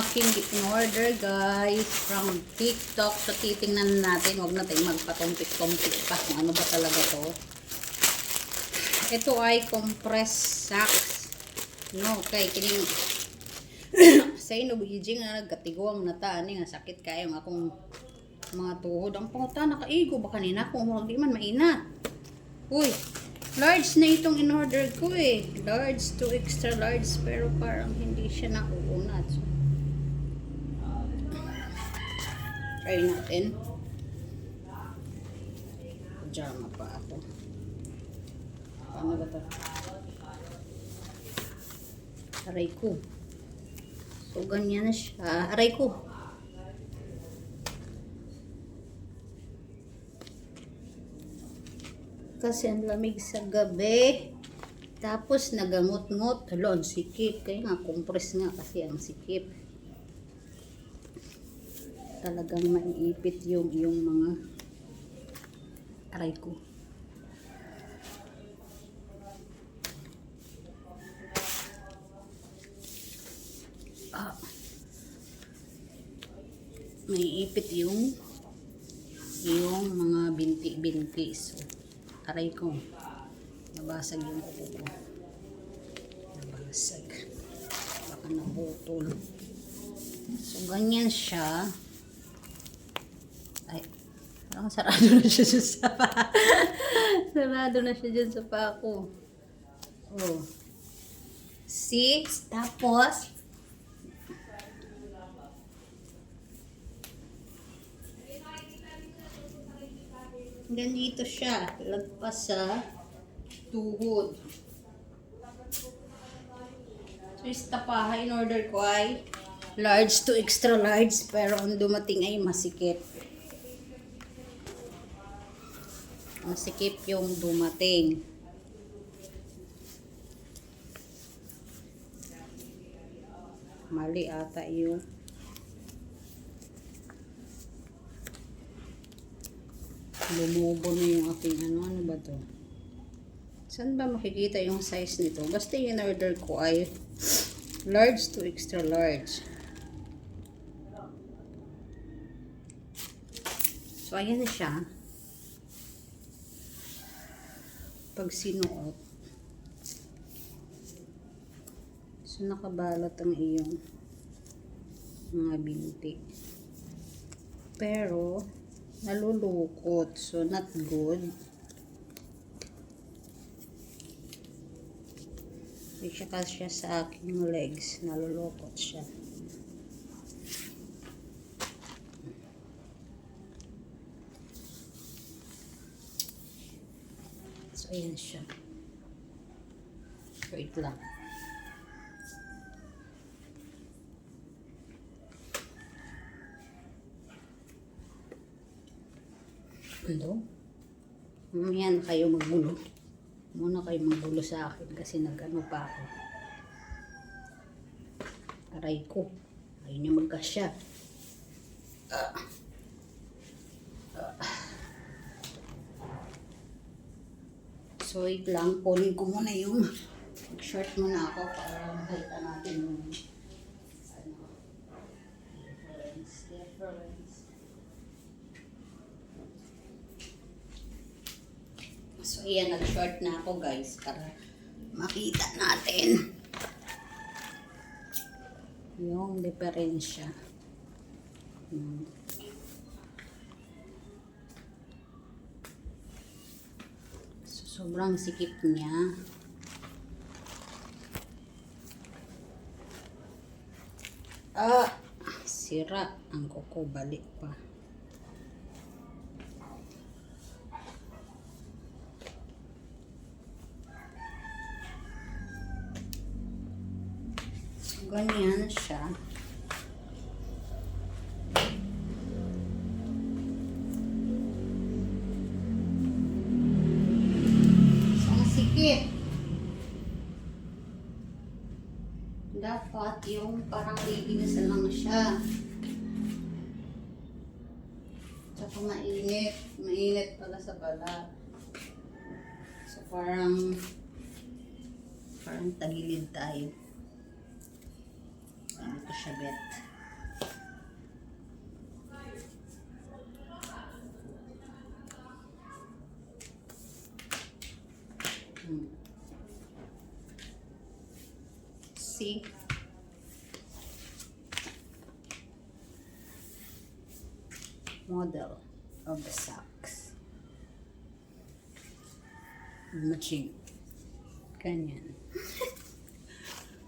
aking in-order guys from TikTok. So titingnan natin. Huwag natin magpatumpik-tumpik pa kung ano ba talaga to. Ito ay compressed socks. No, kay kining sa ino bigijing nga nagkatiguang nata ani nga sakit kayo nga akong mga tuhod. Ang puta nakaigo ba kanina kung hindi man mainat. Uy, large na itong in-order ko eh. Large to extra large pero parang hindi siya nauunat. So, try natin. Pajama pa ako. Paano ba ito? Aray ko. So, ganyan na siya. Aray ko. Kasi ang lamig sa gabi. Tapos nagangot-ngot. Hala, ang sikip. Kaya nga, compress nga kasi ang sikip. Talagang maiipit yung, yung mga aray ko. Ah. May ipit yung yung mga binti-binti. So, aray ko. Nabasag yung upo ko. Nabasag. Baka nabutol. So, ganyan siya. Ay, parang sarado na siya dyan sa pa. sarado na siya dyan sa pa ko. Oh. Six. Tapos, ganito siya. Lagpas sa tuhod. So, yung tapaha in order ko ay large to extra large pero ang dumating ay masikip. Masikip yung dumating. Mali ata yung lumubo na yung aking ano, ano ba to? Saan ba makikita yung size nito? Basta yung order ko ay large to extra large. So, ayan na siya. Pag sinuot. So, nakabalot ang iyong mga binti. Pero, nalulukot. So, not good. Hindi siya kasya sa aking legs. Nalulukot siya. So, ayan siya. Wait lang. Ano? Mamaya na kayo magbulo. Muna kayo magbulo sa akin kasi nag-ano pa ako. Aray ko. Ayaw niya magkasya. Ah. So, wait lang. Kunin ko muna yung short muna ako para makita natin yung ano, difference. Difference. So, iyan, nag-short na ako guys para makita natin yung diferensya. Hmm. Sobrang sikip niya. Ah! Sira ang kuko. Balik pa. Ganyan siya. Sikip. Dapat yung parang liinis lang siya. Tsaka mainit. Mainit pala sa balat. So, parang parang tagilid tayo. Ano to siya, bet? See? Model of the socks. Matching. Ganyan.